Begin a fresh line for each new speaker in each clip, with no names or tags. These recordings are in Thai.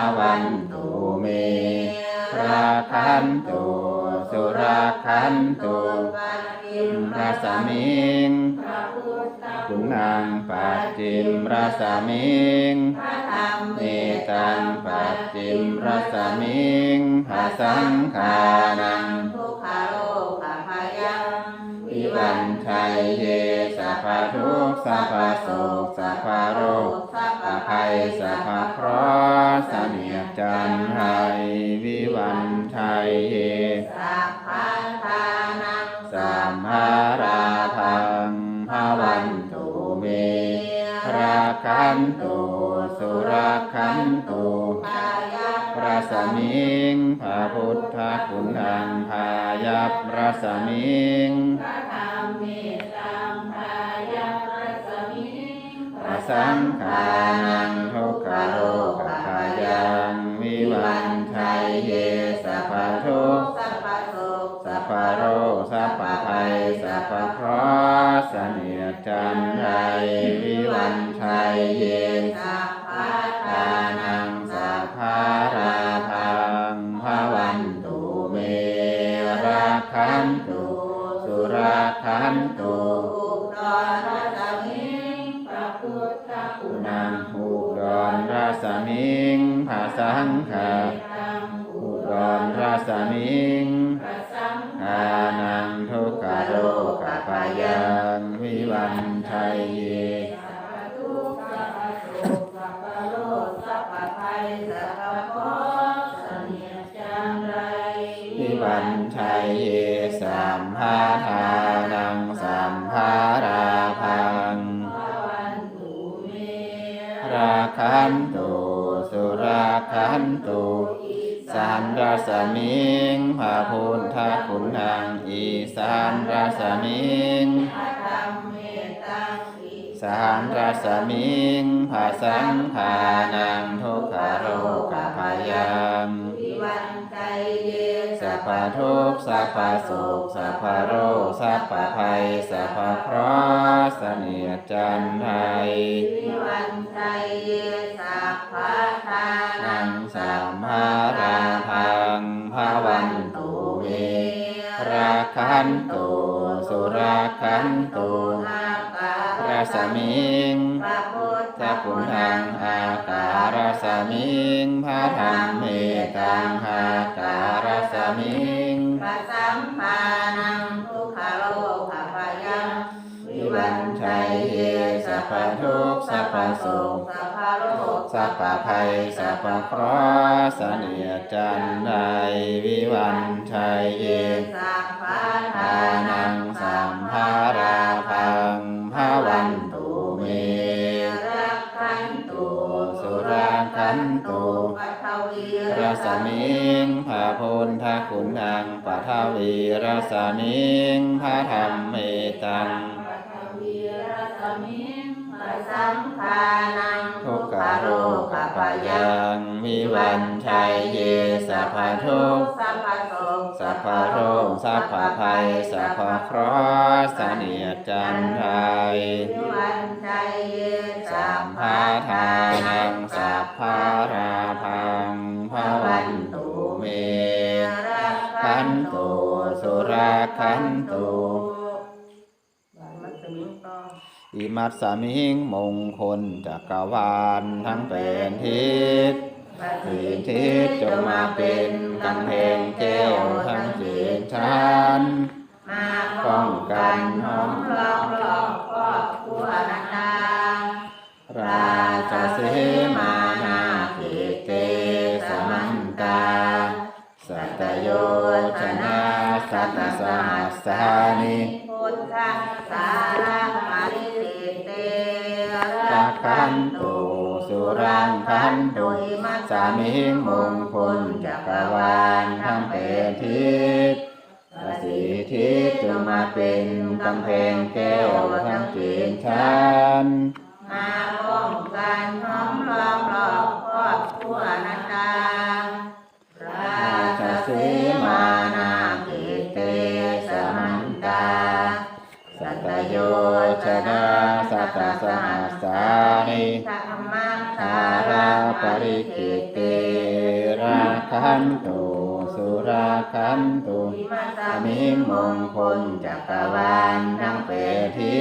าวันตุเมราคันตุสุราคันตุอิมราสมิงคุณนางปัจจิมราสมิงเนตังปัจจิมราสมิงหาสังขานัง
ทุกขโลกพายัง
วิวันชัยเยสัพพทุกสัพพโศกสัพพโรคสัพพภัยสัพพเครา สมิง
พ
ระธร
รมเมตังพายังรัสมิง
พระสังฆ นัง
อุดรรา
สมิงภาสังขา
อุ
ดรราสมิง
พระสังฆ
อานังทุกขโรกปายา
รา
คันตุสุราคันตุสานราสมิงพระพุทธคุณนางอีสานราสมิง
พระธรรมเมตัง
สานราสมิงภาสังขานังทุกขโรกพายัง
วิวันใจเย
สัพพทุกสัพพะโศกสัพพโรสัพพภัยสัพพเคราะห์เสนียจันไทย มิงพระ
พุทธ
สัพพุทังอากาศสมิงพระธรรมเมตังหาการสมิง
พระสัมมานังทุกขโลกพายัง
วิวันชัยเยสัพพะทุกสัพพะโศก
สัพพะโลก
สัพพะภัยสัพพะเคราะห์เสนียจันไดวิวันชัยเย
สัพพะทานังสัมภารา
ราพัง สมิงพระพุทธคุณังปัทวีรสมิงพระธรรมเมตัง
ปัทวีรัสมิงพระสังฆานัง
ทุกขโรคปายังวิวันชัยเยสัพพะทุกข์
สัพพะโสก
สัพพะโรคสัพพะภัยสัพพะเคราะห์เสนียดจันไทย
วิวันใจเย
สัมภาทา นตุอิมัสสมิงมงคลจักรวาลทั้งเป็นทิศสีทิศจงมาเป็นกำแพงแก้วทั้งเจ็ดชั้น
มาป้องกันหอมรอบรอบครอบครัวนานา
ราชเสมา สัตสหัสสานิ
พุทธสาระปริสิเต
ปะคันตุสุรังคันตุสามิงมงคลจักรวาลทั้งเป็นทิศสีทิศจงมาเป็นกำแพงแก้วทั้งเจ็ดชั้น
มาป้องกันหอมรอบรอบครอบครัวนานารา ชนาสัต
สหัสสานิสั
มมาาราปริกิเตราคันตุสุรา
คันตุมิมงคลจักรวาลทั้งเป
ที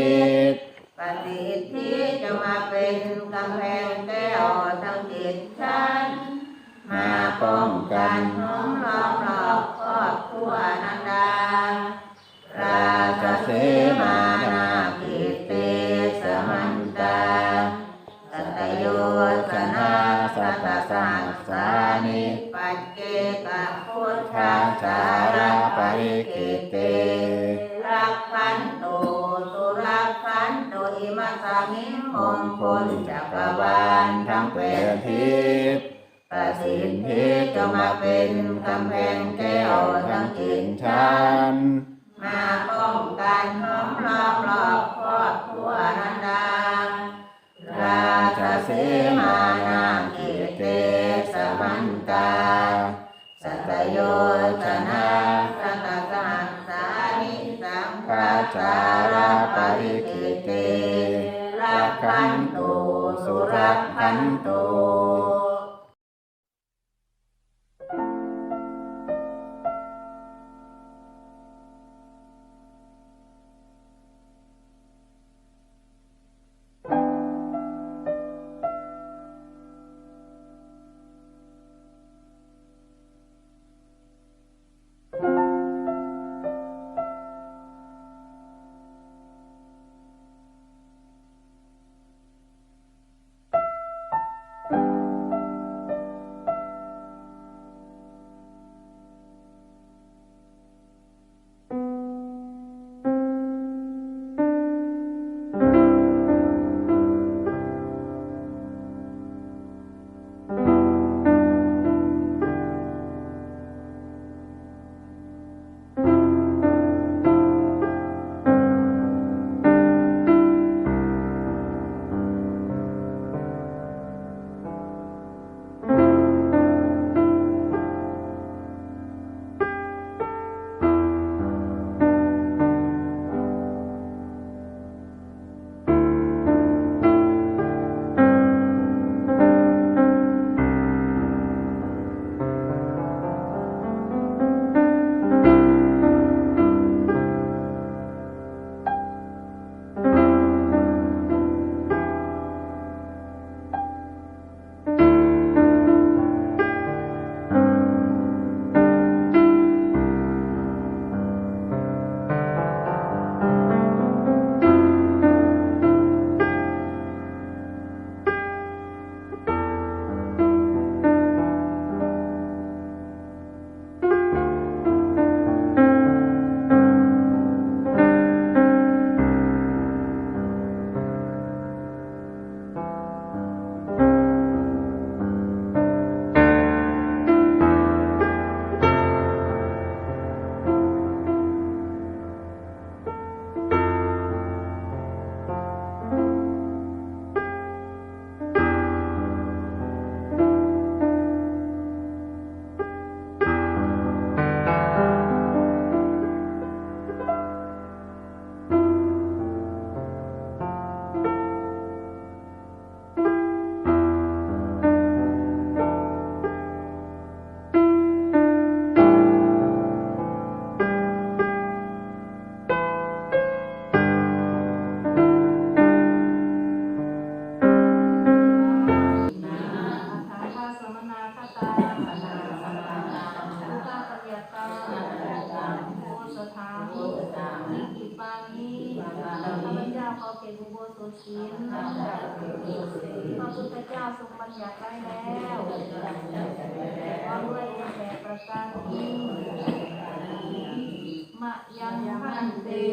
Mak yang hante,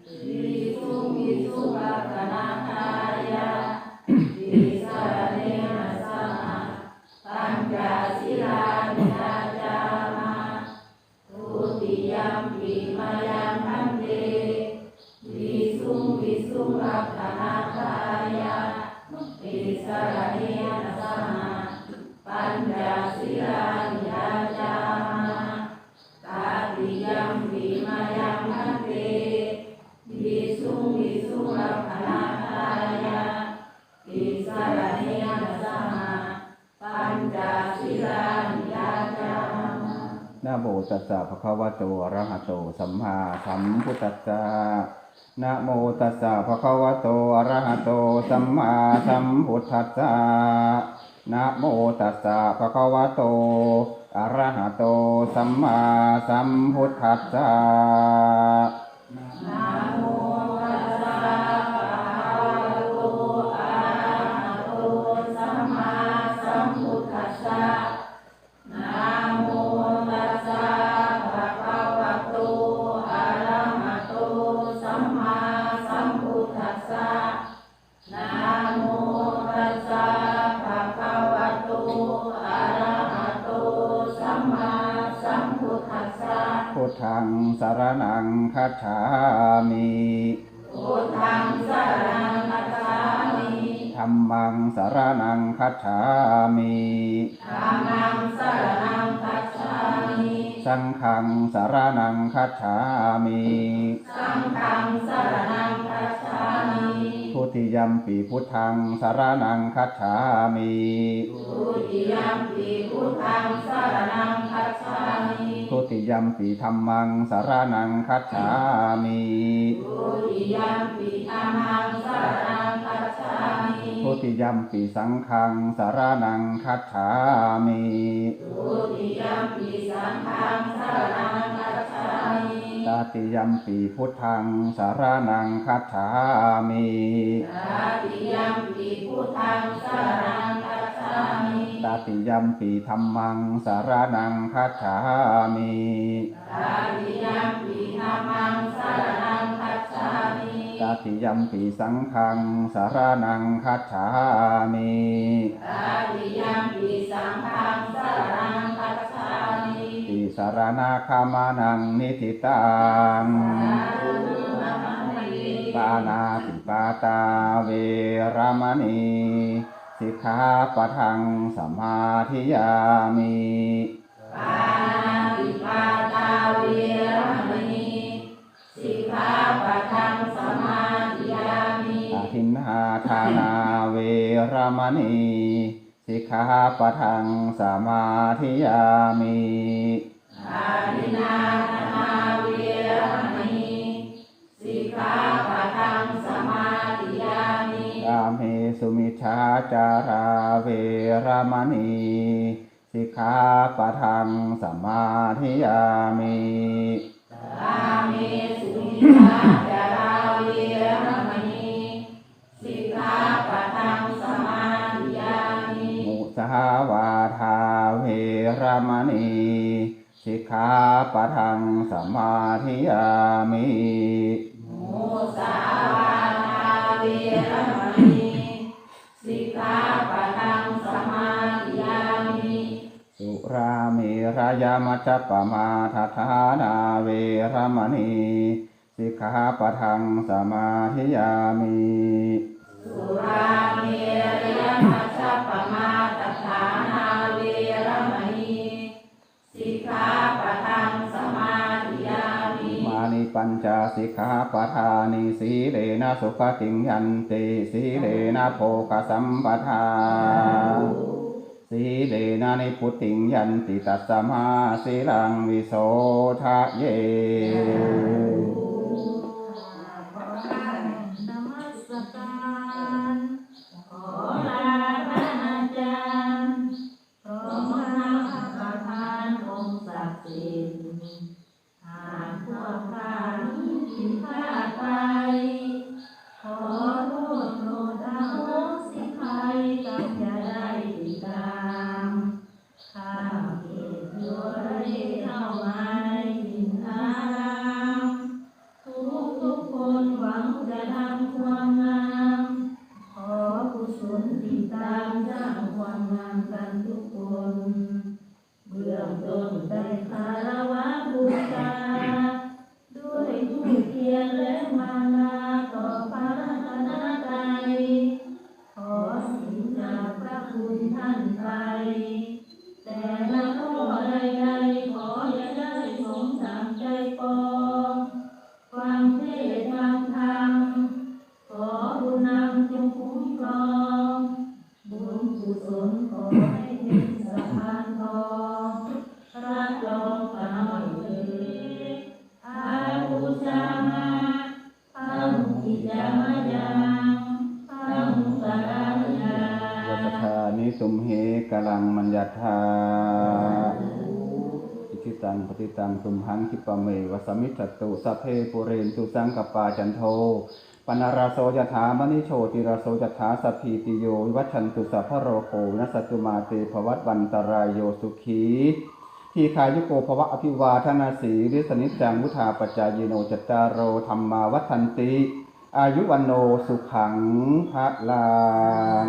itu sumi subatana kaya โมตัสสะภะคะวะโตอะระหะโต สัมมาสัมพุทธัสสะ
นะโมตัสสะภะคะวะโตอะระหะโต สัมมาสัมพุทธัสสะนะโมตัสสะภะคะวะโตอะระหะโต สัมมาสัมพุทธัสสะ พุทธั
งสารนังคัจฉามิ
พุทธังสรณังคัจฉามิ
ธัมมังสารนังคัจฉามิ
ธัมมังสรณังคัจฉามิ
สังฆังสารนังคัจฉามิ
สังฆังสรณังคัจฉามิ
ทุติยัมปีพุทธังสารนังคัจฉามิ
ทุติยัมปิพุทธังสรณังคัจฉามิ
ทุติยัมปีธัมมังสารนังคัจฉามิ
ทุติยัมปิธัมมังสรณัง คัจฉามิ
ทุติยัมปีสังฆังสารนังคัจฉามิ
ทุติยัมปิสังฆังสรณังคัจฉามิ
ตาติยัมปีพุทธังสารนังคัจฉามิ
ตติยัมปิพุทธังสรณังคัจฉามิ
ตาติยัมปีธัมมังสารนังคัจฉามิ
ตติยัมปิธัมมังสรณังคัจฉามิ
ตาติยัมปีสังฆังสารนังคัจฉามิ
ตติยัมปิสังฆังสรณังคัจฉามิ
ติสารนาคามานังนิทิตัง
สาธุนะมันติ
ปานาติปาตาเวรมณีสิกขาปะทังสมาธิยามิ
มณีสิกขาปะทังสมาธิยามิ
อาทินาธ
นาเวรมณีสิกขาปะทังสมาธิยามิ
กาเมสุมิชาจาราเวรมณีสิกขาปะทังสมาธิยามิ
กาเมสุมิชาจารา มณีสิกขาปะทังสมาธิยามิ
มุสาวาทาเวรมณีสิกขาปะทังสมาธิยามิ
สุรา
เมรยามัจจปมาทฐานาเวรมณีสิกขาปะทังสมาธิยามิ
สุราเมรยมัชฌปมาตฐา ปะทังสมาธิยามิ
มานิปัญจสิกขาปทานิสีเลนะสุขติงยันติสีเลนะโภคสัมปทาสีเลนะนิพุติงยันติตัสสมาสีลังวิโสทะเย
มัญญา
ธาอิทิตังปฏิตังตุมหังคิปะเมวสมิจตุสัพเพปุเรนตุสังกปปาจันโทปนาราโสยถามณิโชติราโสยถาสพพีติโยวัชันตุสัพพะโรโคนัสตุมาเตภวัตวันตรายโยสุขีทีขายุโกภวะอภิวาทนาสีริสนิจังมุทาปจายโนจัตตารโรธรรมาวัฒนติ อายุวันโนสุขังพระลัง